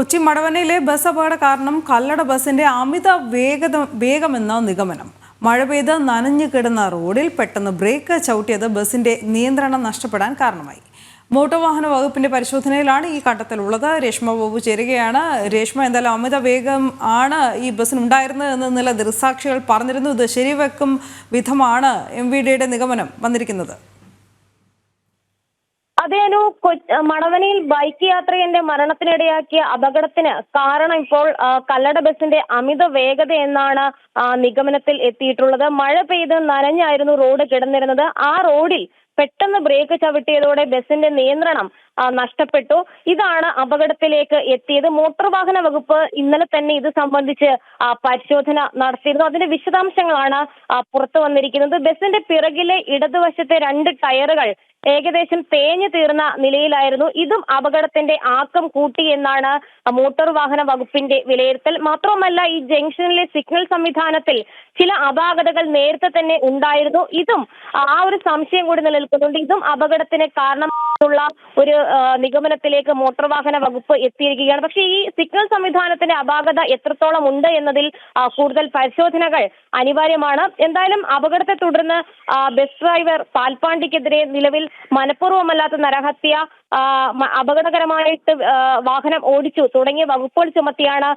Kochi മടവനയിലെ bus അപകട കാരണം കല്ലട ബസിന്റെ അമിത വേഗത വേഗമെന്ന നിഗമനം. മഴ പെയ്ത് നനഞ്ഞു കിടന്ന റോഡിൽ പെട്ടെന്ന് ബ്രേക്ക് ചവിട്ടിയത് ബസിന്റെ നിയന്ത്രണം നഷ്ടപ്പെടാൻ കാരണമായി. മോട്ടോർ വാഹന വകുപ്പിന്റെ പരിശോധനയിലാണ് ഈ കണ്ടെത്തലുള്ളത്. രേഷ്മ ബാബു ചേരുകയാണ്. രേഷ്മ എന്തായാലും അമിത വേഗം ആണ് ഈ ബസ്സിന് ഉണ്ടായിരുന്നത് എന്ന് നില ദൃസാക്ഷികൾ പറഞ്ഞിരുന്നു. ഇത് ശരിവെക്കും വിധമാണ് എം വി ഡിയുടെ നിഗമനം വന്നിരിക്കുന്നത്. അതേനു മണവനയിൽ ബൈക്ക് യാത്രികന്റെ മരണത്തിനിടയാക്കിയ അപകടത്തിന് കാരണം ഇപ്പോൾ കല്ലട ബസിന്റെ അമിത വേഗത എന്നാണ് നിഗമനത്തിൽ എത്തിയിട്ടുള്ളത്. മഴ പെയ്ത് നനഞ്ഞായിരുന്നു റോഡ് കിടന്നിരുന്നത്. ആ റോഡിൽ പെട്ടെന്ന് ബ്രേക്ക് ചവിട്ടിയതോടെ ബസിന്റെ നിയന്ത്രണം നഷ്ടപ്പെട്ടു. ഇതാണ് അപകടത്തിലേക്ക് എത്തിയത്. മോട്ടോർ വാഹന വകുപ്പ് ഇന്നലെ തന്നെ ഇത് സംബന്ധിച്ച് പരിശോധന നടത്തിയിരുന്നു. അതിന്റെ വിശദാംശങ്ങളാണ് പുറത്തു വന്നിരിക്കുന്നത്. ബസിന്റെ പിറകിലെ ഇടതുവശത്തെ രണ്ട് ടയറുകൾ ഏകദേശം തേഞ്ഞു തീർന്ന നിലയിലായിരുന്നു. ഇതും അപകടത്തിന്റെ ആക്കം കൂട്ടി എന്നാണ് മോട്ടോർ വാഹന വകുപ്പിന്റെ വിലയിരുത്തൽ. മാത്രമല്ല ഈ ജംഗ്ഷനിലെ സിഗ്നൽ സംവിധാനത്തിൽ ചില അപാകതകൾ നേരത്തെ തന്നെ ഉണ്ടായിരുന്നു. ഇതും ആ ഒരു സംശയം കൂടി നിലനിൽക്കുന്നുണ്ട് ഇതും അപകടത്തിന് കാരണമുള്ള ഒരു നിഗമനത്തിലേക്ക് മോട്ടോർ വാഹന വകുപ്പ് എത്തിയിരിക്കുകയാണ്. പക്ഷേ ഈ സിഗ്നൽ സംവിധാനത്തിന്റെ അപാകത എത്രത്തോളം ഉണ്ട് എന്നതിൽ കൂടുതൽ പരിശോധനകൾ അനിവാര്യമാണ്. എന്തായാലും അപകടത്തെ തുടർന്ന് ബസ് ഡ്രൈവർ പാൽപ്പാണ്ടിക്കെതിരെ നിലവിൽ മനഃപൂർവമല്ലാത്ത നരഹത്യ അപകടകരമായിട്ട് വാഹനം ഓടിച്ചു തുടങ്ങിയ വകുപ്പുകൾ ചുമത്തിയാണ്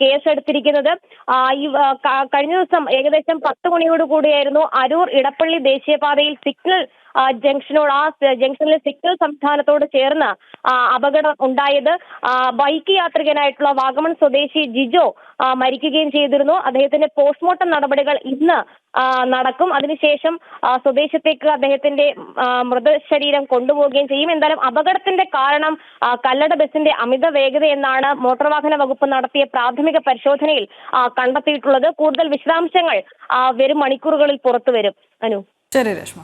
കേസ് കേസെടുത്തിരിക്കുന്നത്. ഈ കഴിഞ്ഞ ദിവസം ഏകദേശം പത്ത് മണിയോട് കൂടിയായിരുന്നു അരൂർ ഇടപ്പള്ളി ദേശീയപാതയിൽ സിഗ്നൽ ജംഗ്ഷനോട് ആ ജംഗ്ഷനിലെ സിഗ്നൽ സംവിധാനത്തോട് ചേർന്ന് അപകടം ഉണ്ടായത് ബൈക്ക് യാത്രികനായിട്ടുള്ള വാഗമൺ സ്വദേശി ജിജോ മരിക്കുകയും ചെയ്തിരുന്നു. അദ്ദേഹത്തിന്റെ പോസ്റ്റ്മോർട്ടം നടപടികൾ ഇന്ന് നടക്കും. അതിനുശേഷം സ്വദേശത്തേക്ക് അദ്ദേഹത്തിന്റെ മൃതശരീരം കൊണ്ടുപോവുകയും ചെയ്യും. എന്തായാലും അപകടത്തിന്റെ കാരണം കല്ലട ബസിന്റെ അമിത വേഗത എന്നാണ് മോട്ടോർ വാഹന വകുപ്പ് നടത്തിയ പ്രാഥമിക പരിശോധനയിൽ കണ്ടെത്തിയിട്ടുള്ളത്. കൂടുതൽ വിശദാംശങ്ങൾ വരും മണിക്കൂറുകളിൽ പുറത്തു വരും. അനു. ശരി രേഷ്മ.